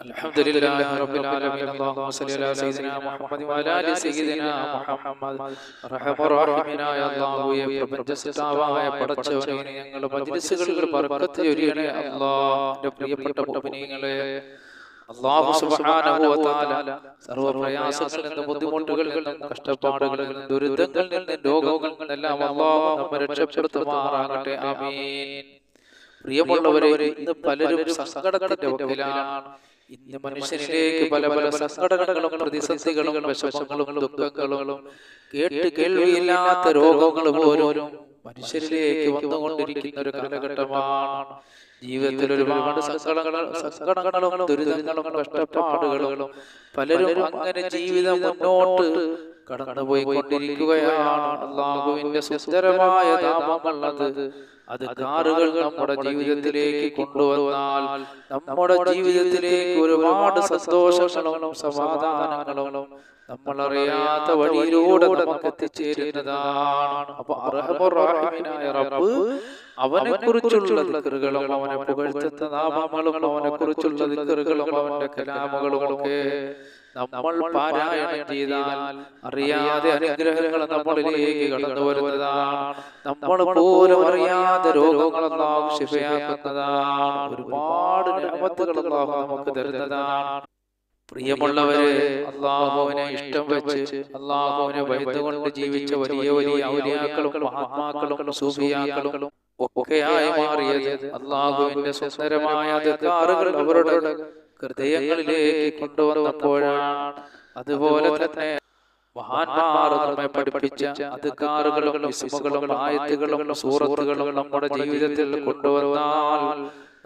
الحمد لله رب العالمين اللهم صل على سيدنا محمد وعلى ال سيدنا محمد റഹ്മാനായ അല്ലാഹുവേ പ്രപഞ്ചസിതാവായ പടച്ചവനെ ഞങ്ങളുടെ മജ്ലിസുകളിൽ ബർക്കത്ത് ചൊരിയണേ അല്ലാഹുവിന്റെ പ്രിയപ്പെട്ട മുഅ്മിനീങ്ങളെ അല്ലാഹു സുബ്ഹാനഹു വ തആല സർവ്വ പ്രയാസങ്ങളിൽ നിന്ന് ബുദ്ധിമുട്ടുകളിൽ നിന്ന് കഷ്ടപ്പാടുകളിൽ നിന്ന് ദുരിതങ്ങളിൽ നിന്ന് രോഗങ്ങളിൽ നിന്നെല്ലാം അല്ലാഹു നമ്മെ രക്ഷപ്പെടുത്തുമാറാകട്ടെ ആമീൻ പ്രിയമുള്ളവരെ ഇന്ന് പലരും സങ്കടത്തിന്റെ വക്കിലാണ് ഇന്ന് മനുഷ്യനിലേക്ക് പല പല സങ്കടങ്ങളും പ്രതിസന്ധികളും വിഷമങ്ങളും ദുഃഖങ്ങളും കേട്ട് കേൾവിയില്ലാത്ത രോഗങ്ങളും പോലും മനുഷ്യരിലേക്ക് വന്നുകൊണ്ടിരിക്കുന്ന ഒരു കാലഘട്ടമാണ്. ജീവിതത്തിൽ ഒരുപാട് സംഘടനകളും ദുരിതങ്ങളും കഷ്ടപ്പാടുകളും പലരും അങ്ങനെ ജീവിതം മുന്നോട്ട് കടന്നുപോയിക്കൊണ്ടിരിക്കുകയാണ്. അള്ളാഹുവിന്റെ സുന്ദരമായ നാമമുള്ളത് അത് കാറുകൾ നമ്മുടെ ജീവിതത്തിലേക്ക് കൊണ്ടുവന്നാൽ നമ്മുടെ ജീവിതത്തിലേക്ക് ഒരുപാട് സന്തോഷങ്ങളും സമാധാനങ്ങളും നമ്മൾ അറിയാത്ത വഴിയിലൂടെ നമുക്ക് എത്തിച്ചേരുന്നതാണ്. അപ്പൊ അർഹമുറാഹിമിനായ റബ്ബ് അവനെ കുറിച്ചുള്ള ദിക്കറുകളും അവനെ പുകഴ്ത്തുന്ന നാമങ്ങളും അവനെ കുറിച്ചുള്ള ദിക്കറുകളും അവന്റെ കലാമകളും ഒക്കെ നമ്മൾ പാരായണം ചെയ്താൽ അറിയാതെ അനുഗ്രഹങ്ങൾ നമ്മളിലേക്ക് കടന്നു വരുന്നതാണ്. നമ്മൾ പോലും അറിയാതെ രോഗങ്ങളെല്ലാം ശിഫയാക്കുന്നതാണ്. ഒരുപാട് നിയമത്തുകൾ നമുക്ക് തരുന്നതാണ്. പ്രിയമുള്ളവരെ അള്ളാഹുവിനെ ഇഷ്ടം വെച്ച് അള്ളാഹുവിനെ ഭയന്നുകൊണ്ട് ജീവിച്ച വലിയ വലിയ ഔലിയാക്കളും മഹാത്മാക്കളും സൂഫിയാക്കളും ഒക്കെയായി മാറിയത് അള്ളാഹുവിന്റെ സുന്ദരമായ അധികാറുകൾ അവരുടെ ഹൃദയങ്ങളിലേക്ക് കൊണ്ടുവന്നപ്പോഴാണ് അതുപോലെ തന്നെ മഹാന്മാർ നമ്മെ പഠിപ്പിച്ച അധികാറുകളും വിസ്മകളും ആയത്തുകളും സൂറത്തുകളും നമ്മുടെ ജീവിതത്തിൽ കൊണ്ടുവന്നാൽ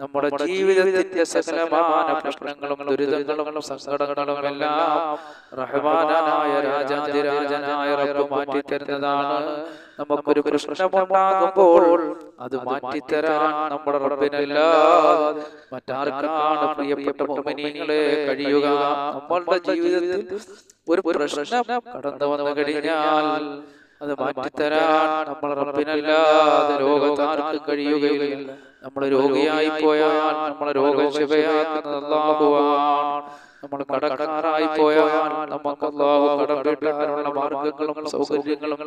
നമ്മുടെ ജീവിതത്തിന്റെ സകലമാന പ്രശ്നങ്ങളും ദുരിതങ്ങളും സങ്കടങ്ങളും എല്ലാം റഹ്മാനായ രാജാതിരാജനായ റബ്ബ് മാറ്റിത്തരുന്നതാണ്. നമുക്കൊരു പ്രശ്നമുണ്ടാകുമ്പോൾ അത് മാറ്റിത്തരാൻ നമ്മുടെ റബ്ബിനല്ല. മറ്റാർക്കാണ് പ്രിയപ്പെട്ട മുഅ്മിനീങ്ങളെ കഴിയുക? നമ്മളുടെ ജീവിതത്തിൽ ഒരു പ്രശ്നം കടന്നു വന്നു കഴിഞ്ഞാൽ അത് മാറ്റിത്തരാൻ നമ്മൾ റബ്ബിനല്ലാതെ രോഗത്താർക്ക് കഴിയുകയില്ല. നമ്മൾ രോഗിയായി പോയാൽ നമ്മളെ രോഗം നമ്മൾ കടക്കാറായി പോയാൽ നമുക്ക് കടം വീട്ടാനുള്ള മാർഗങ്ങളും സൗകര്യങ്ങളും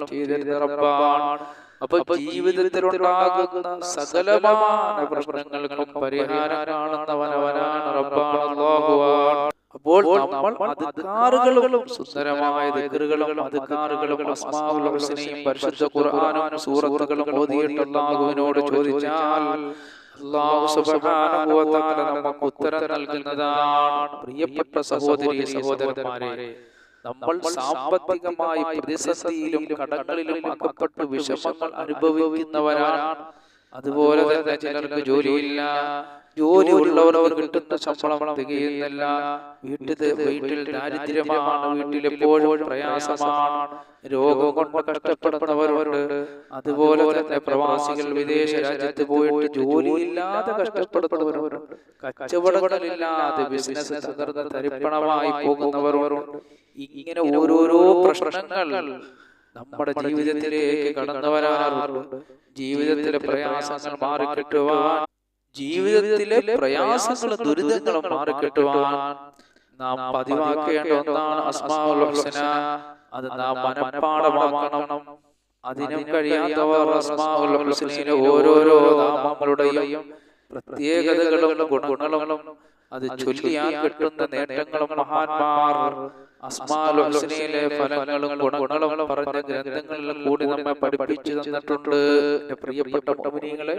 റബ്ബാണ്. അപ്പൊ ജീവിതത്തിലുണ്ടാകുന്ന സകലമായ പ്രശ്നങ്ങൾക്കും പരിഹാരം കാണുന്നവനവനാണ് റബ്ബാണ് അല്ലാഹുവാണ് അപ്പോൾ നമ്മൾ അധികാറുകളും സുന്ദരമായ ദിക്കറുകളും അധികാറുകളും അസ്മാവുൽ ഹുസ്നയും പരിശുദ്ധ ഖുർആനും സൂറത്തുകളും ഓതിയിട്ട് അല്ലാഹുവിനോട് ചോദിച്ചാൽ നമുക്ക് ഉത്തരം നൽകുന്നതാണ് പ്രിയപ്പെട്ട സഹോദരി സഹോദരന്മാരെ നമ്മൾ സാമ്പത്തികമായി പ്രതിസന്ധിയിലും കടകളിലും അകപ്പെട്ട് വിഷമങ്ങൾ അനുഭവിക്കുന്നവരാണ്. അതുപോലെ തന്നെ ചിലർക്ക് ജോലിയില്ല. ജോലി ഉള്ളവർക്ക് കിട്ടുന്ന ശമ്പളം തികയുന്നില്ല. വീട്ടിൽ വീട്ടിൽ ദാരിദ്ര്യമാണ് വീട്ടിൽ എപ്പോഴും പ്രയാസമാണ്. രോഗം കൊണ്ട് കഷ്ടപ്പെടുന്നവരുണ്ട്. അതുപോലെ തന്നെ പ്രവാസികൾ വിദേശ രാജ്യത്ത് പോയിട്ട് ജോലിയില്ലാതെ കഷ്ടപ്പെടുന്നവരുണ്ട്. കച്ചവടങ്ങളില്ലാതെ ബിസിനസ് തകർന്ന് തരിപ്പണമായി പോകുന്നവരുണ്ട്. ഇങ്ങനെ ഓരോരോ പ്രശ്നങ്ങൾ നമ്മുടെ ജീവിതത്തിലേക്ക് കടന്നു വരാറുണ്ട് ജീവിതത്തിലെ പ്രയാസങ്ങൾ മാറിക്കിട്ടുവാൻ ജീവിതത്തിലെ പ്രയാസങ്ങളും ദുരിതങ്ങളും മാറിക്കിട്ടുവാൻ നാം പതിവാക്കേണ്ട ഒന്നാണ് അസ്മാഉൽ ഹുസ്ന. അത് നാം മനഃപ്പാടമാക്കണം അതിനും കഴിയാത്തവർ അസ്മാവുൽ ഹുസ്നയിലെ ഓരോരോ നാമങ്ങളുടെയും പ്രത്യേകതകളും ഗുണങ്ങളും അത് ചൊല്ലിയാൽ കിട്ടുന്ന നേട്ടങ്ങളും മഹാന്മാർ അസ്മാഉൽ ഹുസ്നയിലെ ഫലങ്ങളും ഗുണങ്ങളും പറഞ്ഞ ഗ്രന്ഥങ്ങളിൽ കൂടി നമ്മെ പഠിപ്പിച്ചു തന്നിട്ടുണ്ട്. പ്രിയപ്പെട്ട മുഅ്മിനീങ്ങളെ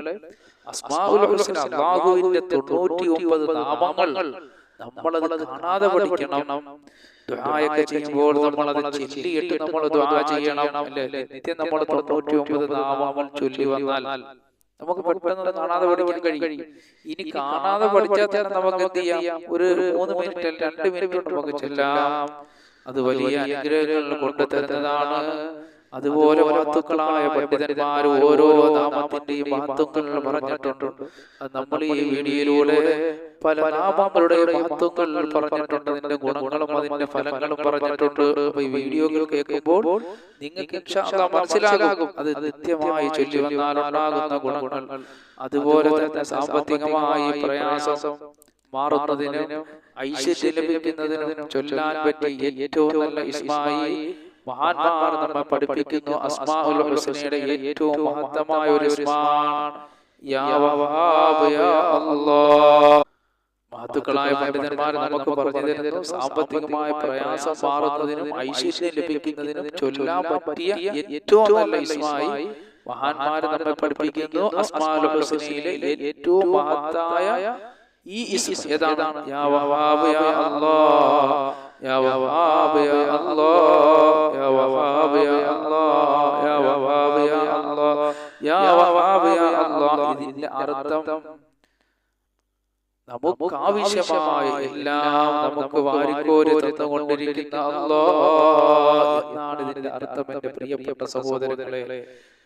അസ്മാഉൽ ഹുസ്ന അല്ലാഹുവിന്റെ 99 നാമങ്ങൾ നമ്മളത് കാണാതെ പഠിക്കണം. ദുആയൊക്കെ ചെയ്യുമ്പോൾ നമ്മൾ അത് ചൊല്ലിയിട്ട് നമ്മൾ ദുആ ചെയ്യണം. അല്ലേ? നിത്യം നമ്മൾ 99 നാമങ്ങൾ ചൊല്ലി വന്നാൽ നമുക്ക് പെട്ടെന്ന് കാണാതെ പഠിക്കാൻ കഴിയും. ഇനി കാണാതെ പഠിച്ചാൽ തന്നെ നമുക്ക് എന്ത് ചെയ്യാം? ഒരു മൂന്ന് മിനിറ്റ് രണ്ട് മിനിറ്റ് കൊണ്ട് നമുക്ക് ചെല്ലാം. അത് വലിയ അനുഗ്രഹങ്ങൾ കൊണ്ടു തരുന്നതാണ് അതുപോലെ വസ്തുക്കളായ പണ്ഡിതന്മാർ ഓരോ നാമത്തിന്റെയും മഹത്വങ്ങൾ പറഞ്ഞിട്ടുണ്ട്. നമ്മൾ ഈ വീഡിയോയിലൂടെ പല നാമങ്ങളുടെ മഹത്വങ്ങൾ പറഞ്ഞിട്ടുണ്ട്. അതിന്റെ ഗുണങ്ങളും അതിന്റെ ഫലങ്ങളും പറഞ്ഞിട്ടുണ്ട്. അപ്പൊ ഈ വീഡിയോകൾ കേൾക്കുമ്പോൾ നിങ്ങൾക്ക് മനസ്സിലാകും. അത് നിത്യമായി ചൊല്ലി വന്നാലുണ്ടാകുന്ന ഗുണങ്ങൾ. അതുപോലെ തന്നെ സാമ്പത്തികമായി പ്രയാസം മാറുന്നതിനും ഐശ്വര്യം ലഭിക്കുന്നതിനും ചൊല്ലാൻ പറ്റിയ ഏറ്റവും നല്ല ഇസ്മായി മഹാന്മാർ നമ്മെ പഠിപ്പിക്കുന്നു അസ്മാഉൽ ഹുസ്നയുടെ ഏറ്റവും മഹത്തമായ ഒരു മഹത്തുക്കളായ പണ്ഡിതന്മാർ നമുക്ക് പറഞ്ഞു തരുന്നു സാമ്പത്തികമായ പ്രയാസം മാറുന്നതിനും ഐശ്വര്യം ലഭിക്കുന്നതിനും ചൊല്ലാൻ പറ്റിയ ഏറ്റവും നല്ല ഇസ്മായി മഹാന്മാർ നമ്മെ പഠിപ്പിക്കുന്നു അസ്മാൽ ഹുസ്നയിലെ ഏറ്റവും മഹത്തായ ഈ ഇസ്. ഏതാണ്? യാ വഹാബ് യാ അല്ലാഹ്. യാ وهاب യാ അല്ലാഹ് യാ وهاب യാ അല്ലാഹ് യാ وهاب യാ അല്ലാഹ് يا وهاب يا الله ഇതിന്റെ അർത്ഥം നമുക്ക് ആവശ്യമായ എല്ലാം നമുക്ക് വാരിക്കോരി തന്നുകൊണ്ടിരിക്കുന്ന അല്ലാ എന്നാണ് ഇതിന്റെ അർത്ഥം എന്റെ പ്രിയപ്പെട്ട സഹോദരങ്ങളെ.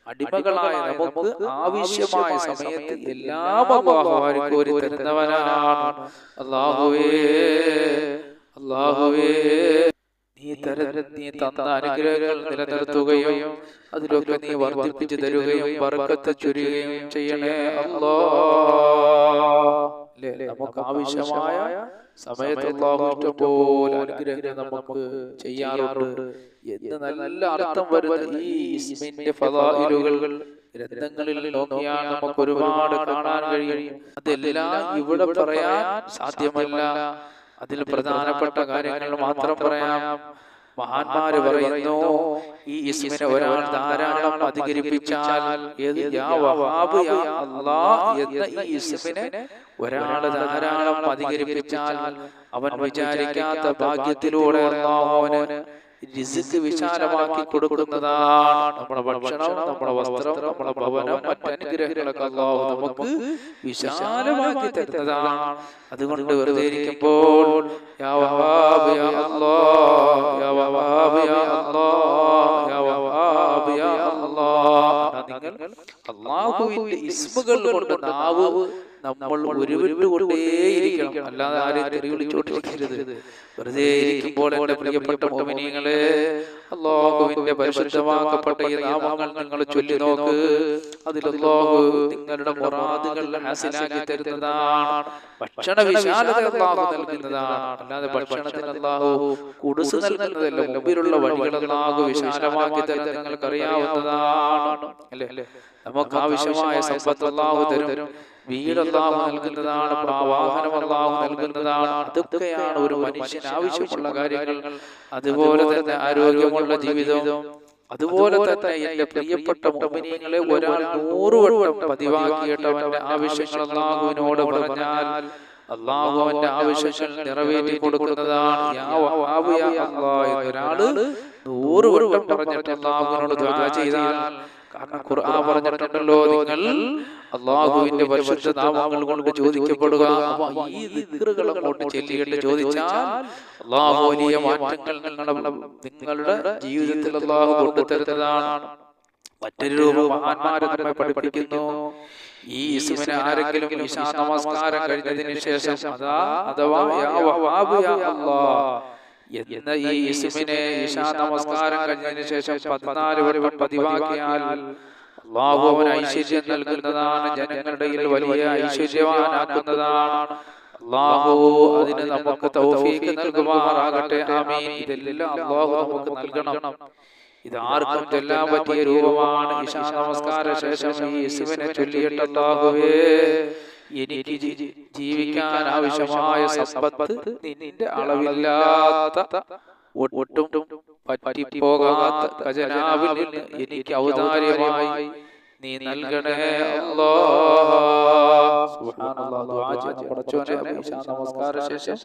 അടിമകളായ നമുക്ക് ആവശ്യമായ സമയത്ത് എല്ലാം വാരിക്കോരി തരുന്നവനാണ്. അള്ളാഹുവേ അള്ളാഹുവേ നീ തര നീ തന്ന അനുഗ്രഹങ്ങൾ നിലനിർത്തുകയും അതിലൊക്കെ നീ വർദ്ധിപ്പിച്ചു തരുകയും വർക്കത്ത് ചൊരിയുകയും ചെയ്യണേ അല്ലോ. നമുക്ക് ആവശ്യമായ സമയത്ത് ഇഷ്ടംപോലെ അനുഗ്രഹങ്ങൾ നമുക്ക് ചെയ്യാറുണ്ട്. എന്ന് നല്ല അർത്ഥം വരുന്ന ഈ ഇസ്മിന്റെ ഫദായിലുകൾ ഗ്രന്ഥങ്ങളിൽ നോക്കിയാൽ നമുക്ക് ഒരുപാട് കാണാൻ കഴിയും. അതെല്ലാം ഇവിടെ പറയാൻ സാധ്യമല്ല. അതിൽ പ്രധാനപ്പെട്ട കാര്യങ്ങൾ മാത്രം പറയാം. മഹാന്മാര് പറയുന്നു ഈ ഇസ്മിനെ ഒരാൾ ധാരാളം അധികരിപ്പിച്ചാൽ എന്ന ഈ ഇസ്മിനെ ഒരാൾ ധാരാളം അധികരിപ്പിച്ചാൽ അവൻ വിചാരിക്കാത്ത ഭാഗ്യത്തിലൂടെ അവന് റിസ്ക് വിശാലമാക്കി കൊടുക്കുന്നതാണ് നമ്മുടെ ഭക്ഷണം നമ്മുടെ വസ്ത്രം നമ്മുടെ ഭവനം മറ്റനുഗ്രഹങ്ങളൊക്കെ അല്ലാഹു നമുക്ക് വിശാലമാക്കി തരുന്നതാണ്. അതുകൊണ്ട് വെറുതെ ഇരിക്കുമ്പോൾ നിങ്ങൾ അള്ളാഹുവിന്റെ ഇസ്മുകൾ കൊണ്ട് നാവ് നമ്മൾ ഉരുവിട്ടുകൊണ്ടേയിരിക്കണം അല്ലാതെ ആരെയും തെറി വിളിച്ചോണ്ടിരിക്കരുത് വെറുതെ ഇരിക്കുമ്പോൾ പ്രിയപ്പെട്ട മോമിനികളെ പരിശുദ്ധമാക്കപ്പെട്ട ഈ നാമങ്ങൾ നിങ്ങൾ ചൊല്ലി നോക്ക്. അതിൽ അള്ളാഹു നിങ്ങളുടെ മുറാദുകൾ ഹാസിലാക്കി തരുന്നതാണ്. ഭക്ഷണ വിശാലത അള്ളാഹു നൽകുന്നതാണ്. അല്ലാതെ ഭക്ഷണത്തിന് അള്ളാഹു കുടുസ് നൽകുന്നതല്ല. മുമ്പിലുള്ള വഴികൾ അള്ളാഹു വിശാലമാക്കി തരാൻ നിങ്ങൾക്ക് അറിയാവുന്നതാണ് അല്ലേ? നമുക്ക് ആവശ്യമായ സമ്പത്ത് അള്ളാഹു തരും. വീട് അള്ളാഹു നൽകുന്നതാണ് വാഹനം അള്ളാഹു നൽകുന്നതാണ്. അതൊക്കെയാണ് ഒരു മനുഷ്യന് ആവശ്യമുള്ള കാര്യങ്ങൾ. അതുപോലെ തന്നെ ആരോഗ്യമുള്ള ജീവിതം. അതുപോലെ തന്നെ എന്റെ പ്രിയപ്പെട്ട മോമിനിയങ്ങളെ ഒരാൾ നൂറ് വട്ടം പതിവാക്കിയിട്ടവന്റെ ആവശ്യങ്ങൾ അള്ളാഹുവിനോട് പറഞ്ഞാൽ അള്ളാഹു അവന്റെ ആവശ്യങ്ങൾ നിറവേറ്റി കൊടുക്കുന്നതാണ്. യാ വഹാബ് യാ അല്ലാഹ് എന്നൊരാൾ നൂറ് വട്ടം പറഞ്ഞിട്ട് അള്ളാഹുവിനോട് ചെയ്താൽ ഖുർആൻ പറഞ്ഞിട്ടുണ്ടല്ലോ നിങ്ങൾ അള്ളാഹുവിന്റെ പരിശുദ്ധ നാമങ്ങൾ കൊണ്ട് ചോദിക്കപ്പെടുക. ഈ ദിക്റുകൾ അങ്ങോട്ട് ചൊല്ലിയിട്ട് ചോദിച്ചാൽ അള്ളാഹു വലിയ മാറ്റങ്ങൾ നിങ്ങളുടെ നിങ്ങളുടെ ജീവിതത്തിൽ അള്ളാഹു കൊണ്ടുതരുന്നതാണ്. മറ്റൊരു രൂപം മഹാന്മാരെ നമ്മെ പഠിപ്പിക്കുന്നു. ഈ ഇസ്മിനെ ആരെങ്കിലും ഇശാ നമസ്കാരം കഴിഞ്ഞതിന് ശേഷം അഥവാ എന്ന ഈ യേശുവിനെ ഈശാ നമസ്കാരം കഴിഞ്ഞതിന് ശേഷം പതിനാല് വരെ പതിവാക്കിയാൽ അള്ളാഹു ഐശ്വര്യം നൽകുന്നതാണ് ജനങ്ങളുടെ വലിയ ഐശ്വര്യവാനാക്കുന്നതാണ്. അള്ളാഹു അതിന് നമുക്ക് തൗഫീഖ് നൽകുമാറാകട്ടെ. ആമീൻ. ഇതെല്ലാം അള്ളാഹു നമുക്ക് നൽകണം. ഇത് ആർക്കും ചൊല്ലാൻ പറ്റിയ രൂപമാണ് ഈശാ നമസ്കാര ശേഷം ഈ ഇസ്മിനെ ചൊല്ലിയിട്ട് അള്ളാഹുവേ എനിക്ക് ജീവിക്കാൻ ആവശ്യമായ സമ്പത്ത് നിന്റെ അളവില്ലാത്ത ഒട്ടും പറ്റിപ്പോകാത്ത ഖജനാവിൽ എനിക്ക് ഔദാര്യമായി നീ നൽകണേ നമസ്കാര ശേഷം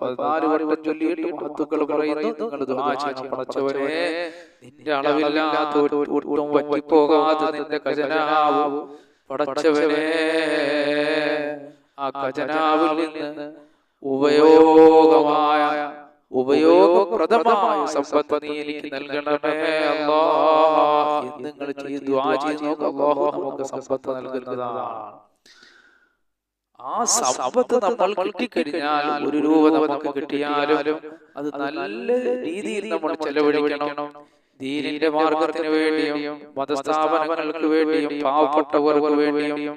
പതിനാല് വട്ടം ചൊല്ലിയിട്ട് മഹത്തുക്കൾ പറയുന്നു. നിങ്ങൾ നിന്റെ അളവില്ലാത്ത ഒട്ടും നിന്റെ ഖജനാവ് പടച്ചവനെ ആ ഖജനാവിൽ നിന്ന് ഉപയോഗമായ ഉപയോഗപ്രദമായ സമ്പത്ത് നീ എനിക്ക് നൽകണമേ അല്ലാ നിങ്ങൾ നമുക്ക് സമ്പത്ത് നൽകുന്നതാണ്. ആ സമ്പത്ത് നമ്മൾ കിട്ടിക്കഴിഞ്ഞാൽ ഒരു രൂപ നമുക്ക് കിട്ടിയാലും അത് നല്ല രീതിയിൽ നമ്മൾ ചെലവഴിക്കണം. ദീനിന്റെ മാർഗത്തിന് വേണ്ടിയും മതസ്ഥാപനങ്ങൾക്ക് വേണ്ടിയും പാവപ്പെട്ടവർക്ക് വേണ്ടിയും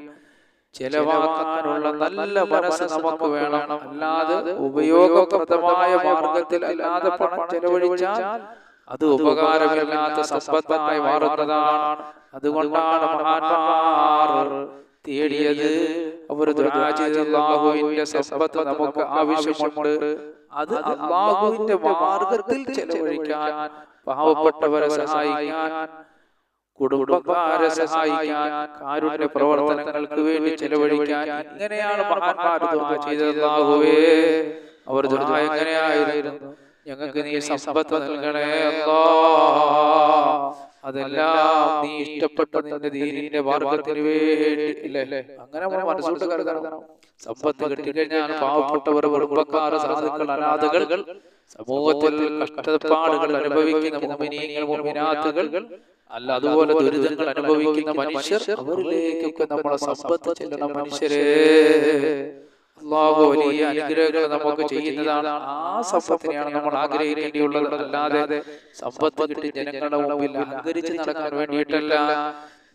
ചെലവാക്കാനുള്ള നല്ല മനസ്സ് നമുക്ക് വേണം. അല്ലാതെ ഉപയോഗപ്രദമായ മാർഗത്തിൽ അല്ലാതെ പണം ചെലവഴിച്ചാൽ അത് ഉപകാരമില്ലാത്ത സമ്പത്തായി മാറുന്നതാണ്. അതുകൊണ്ടാണ് തേടിയത്. അവർ അള്ളാഹുവിന്റെ സമ്പത്ത് നമുക്ക് ആവശ്യമുണ്ട്. അത് അള്ളാഹുവിന്റെ മാർഗത്തിൽ ചെലവഴിക്കാൻ പാവപ്പെട്ടവരെ സഹായിക്കാൻ കുടുംബക്കാരെ സഹായിക്കാൻ കാരുണ്യ പ്രവർത്തനങ്ങൾക്ക് വേണ്ടി ചെലവഴിക്കാൻ ഇങ്ങനെയാണ് മഹാന്മാർ ചെയ്തത്. അല്ലാഹുവേ അവർ എങ്ങനെയായിരുന്നു? ഞങ്ങൾക്ക് നീ സമ്പത്ത് നൽകണേ അല്ലാ അതെല്ലാം നീ ഇഷ്ടപ്പെട്ട നിന്റെ ദീനിന്റെ മാർഗത്തിന് വേണ്ടി അങ്ങനെ മനസ്സോട്ട് കരുതണം സമ്പത്ത് കിട്ടിക്കഴിഞ്ഞാൽ പാവപ്പെട്ടവർ കുടുംബക്കാർ സാധുക്കൾ അനാഥകൾ സമൂഹത്തിൽ കഷ്ടപ്പാടുകൾ അനുഭവിക്കുന്ന മുമിനീങ്ങൾ മുമിനാത്തുകൾ അല്ല അതുപോലെ ദുരിതങ്ങൾ അനുഭവിക്കുന്ന മനുഷ്യർ അവരിലേക്കൊക്കെ നമ്മളെ സമ്പത്ത് ചെല്ലണം മനുഷ്യരെ. അള്ളാഹു വലിയ അനുഗ്രഹങ്ങൾ നമുക്ക് ചെയ്യുന്നതാണ് ആ സമ്പത്തിനെയാണ് നമ്മൾ ആഗ്രഹിക്കേണ്ടിയുള്ളത്. അല്ലാതെ സമ്പത്ത് കിട്ടി ജനങ്ങളുടെ മുമ്പിൽ അഹങ്കരിച്ച് നടക്കാൻ വേണ്ടിയിട്ടല്ല.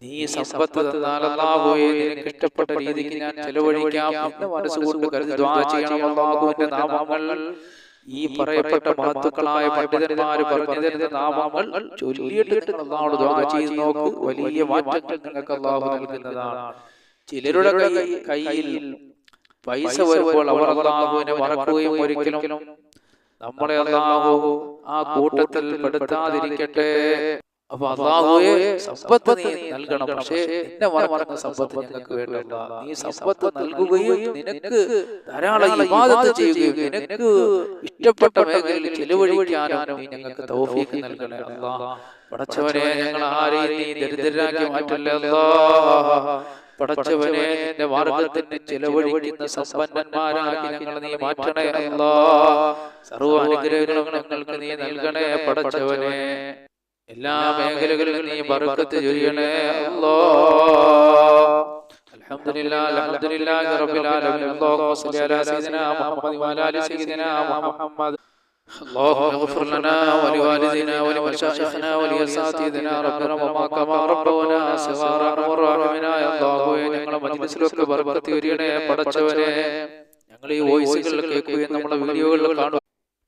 നീ സമ്പത്ത് തന്നാൽ അള്ളാഹുവെ നിനക്ക് ഇഷ്ടപ്പെട്ട രീതിക്ക് ഞാൻ ചെലവഴിക്കാം എന്ന് മനസ്സുകൊണ്ട് കരുതി ദ്വാ ചെയ്യണം അള്ളാഹുവിന്റെ നാമങ്ങൾ. ഈ പറയപ്പെട്ട മഹത്തുക്കളായ പണ്ഡിതന്മാര് പറഞ്ഞതിന്റെ നാമങ്ങൾ ചൊല്ലിയിട്ട് നമ്മളോട് ദ്വാ ചെയ്ത് നോക്കൂ. വലിയ മാറ്റങ്ങൾ നിങ്ങൾക്ക് അള്ളാഹു നൽകുന്നതാണ്. ചിലരുടെ കയ്യിൽ പൈസ വരുമ്പോൾ അവർ അള്ളാഹുവിനെ മറക്കുകയും ഒരിക്കലും നമ്മളെ അള്ളാഹു ആ കൂട്ടത്തിൽ പെടുത്താതിരിക്കട്ടെ. അപ്പൊ അള്ളാഹുവെ സമ്പത്ത് നീ നൽകണം. പക്ഷേ എന്നെ മറക്കുന്ന സമ്പത്ത് ഞങ്ങൾക്ക് വേണ്ടല്ല നീ സമ്പത്ത് നൽകുകയും നിനക്ക് ധാരാളം ഇബാദത്ത് ചെയ്യുകയും നിനക്ക് ഇഷ്ടപ്പെട്ട മേഖലയിൽ ചെലവഴിക്കാനും നീ ഞങ്ങൾക്ക് തൗഫീഖ് നൽകണേ അല്ലാ പടച്ചവനെ ഞങ്ങൾ ആരെയും നീ ദരിദ്രരാക്കി മാറ്റല്ലേ അല്ലാ പടച്ചവനെ നിന്റെ മാർഗത്തിന് ചെലവഴിക്കുന്ന സമ്പന്നന്മാരാക്കി ഞങ്ങൾ നീ മാറ്റണേ അല്ലാ സർവ്വ അനുഗ്രഹങ്ങളും ഞങ്ങൾക്ക് നീ നൽകണേ പടച്ചവനെ എല്ലാ മേഖലകളിലും നീ ബർക്കത്ത് ചൊരിയണേ അല്ലാ الحمد لله الحمد لله رب العالمين اللهم صل على سيدنا محمد وعلى ال سيدنا محمد اللهم اغفر لنا ولوالدينا ولمشايخنا ولأساتذتنا ربنا وما كما ربونا صغارا وراحمنا يا الله ഞങ്ങളുടെ മജ്ലിസിലൊക്കെ ബർക്കത്ത് ചൊരിയണേ പടച്ചവനെ ഞങ്ങൾ ഈ വോയിസുകൾ കേൾക്കുകയും നമ്മുടെ വീഡിയോകളിൽ കാണുക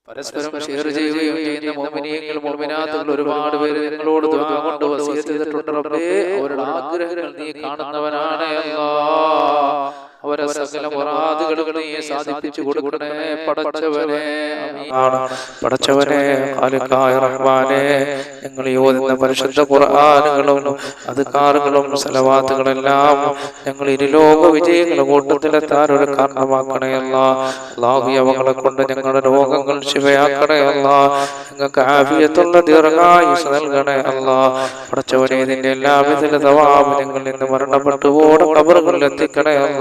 പരസ്പരം ഷെയർ ചെയ്യുകയും ചെയ്യുന്ന മോമിനിയങ്ങൾ മോമിനാത്തുകൾ ഒരുപാട് പേര് ഞങ്ങളോട് കൊണ്ട് വസിയത്ത് ചെയ്തിട്ടുണ്ട് റബ്ബേ അവരുടെ ആഗ്രഹങ്ങൾ നീ കാണുന്നവനാണ് അല്ലാ അവരെ സകല മുറാദുകളും നീ സാധിപ്പിച്ചു കൊടുക്കണേ. പടച്ചവനെ പടച്ചവനെ റഹ്മാനെ ഞങ്ങൾ യോതുന്ന പരിശുദ്ധ ഖുർആാനുകളും അധികാറുകളും സലവാത്തുകളെല്ലാം ഞങ്ങൾ ഇരുലോക വിജയങ്ങൾ കൂട്ടത്തിലെത്താൻ ഒരു കാരണമാക്കണയല്ല അള്ളാഹു അവങ്ങളെ കൊണ്ട് ഞങ്ങളുടെ രോഗങ്ങൾ ശിവയാക്കണയല്ല ഞങ്ങൾക്ക് ആവിയത്തുള്ള ദീർഘായുസ് നൽകണേ അല്ല. പടച്ചവനെ ഇതിന്റെ എല്ലാവിധ തവാബ് ഇന്ന് മരണപ്പെട്ടു ഓടെ കബറുകളിൽ എത്തിക്കണേ അല്ല.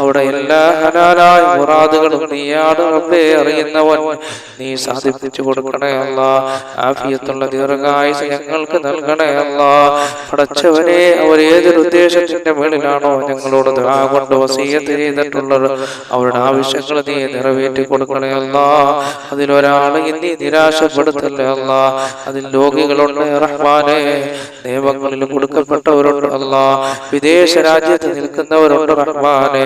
അവിടെ എല്ലാ ഹലാലായ മുറാദുകളും നീയാണ് റബ്ബേ അറിയുന്നവൻ. നീ സാധിപ്പിച്ചു കൊടുക്കണേ അല്ല. ആഫിയത്തുള്ള ദീർഘായുസ് ഞങ്ങൾക്ക് നൽകണേ അല്ല. പടച്ചവനെ ഏതൊരു ഉദ്ദേശത്തിന്റെ മേളിലാണോ ഞങ്ങളോട് കൊണ്ട് വസീയത്ത് ചെയ്തിട്ടുള്ളത് അവരുടെ ആവശ്യങ്ങൾ നീ നിറവേറ്റി കൊടുക്കണേ അല്ല. അതിലൊരാളെ നീ നിരാശപ്പെടുത്തല്ലേ അല്ല. അതിൽ രോഗികളുണ്ട് റഹ്മാനെ. നിയമങ്ങളിൽ കൊടുക്കപ്പെട്ടവരുണ്ട് അല്ല. വിദേശ രാജ്യത്ത് നിൽക്കുന്നവരുണ്ട് റഹ്മാനെ.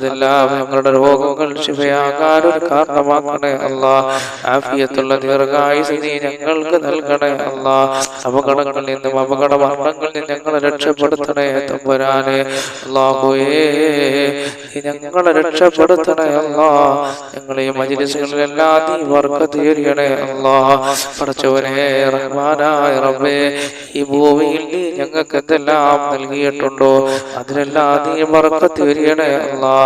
അതെല്ലാം ഞങ്ങളുടെ രോഗങ്ങൾ കാരണമാക്കണേ ആഫിയത്തുള്ള ഞങ്ങൾക്ക് നൽകണേ ഞങ്ങളെ രക്ഷപ്പെടുത്തണേ ഞങ്ങളെ രക്ഷപ്പെടുത്തണേ ഞങ്ങളെ പടച്ചവനെ റഹ്മാനായ റബ്ബേ ഈ എന്തെല്ലാം നൽകിയിട്ടുണ്ടോ? അതിനെല്ലാം നീ വർക്ക് എറിയണേ അല്ലാ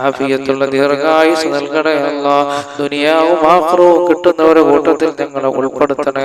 ആഫിയത്തുള്ള ദീർഘായുസ് നൽകണേ അല്ല ദുനിയാവും ആക്രവും കിട്ടുന്നവരുടെ കൂട്ടത്തിൽ നിങ്ങളെ ഉൾപ്പെടുത്തണേ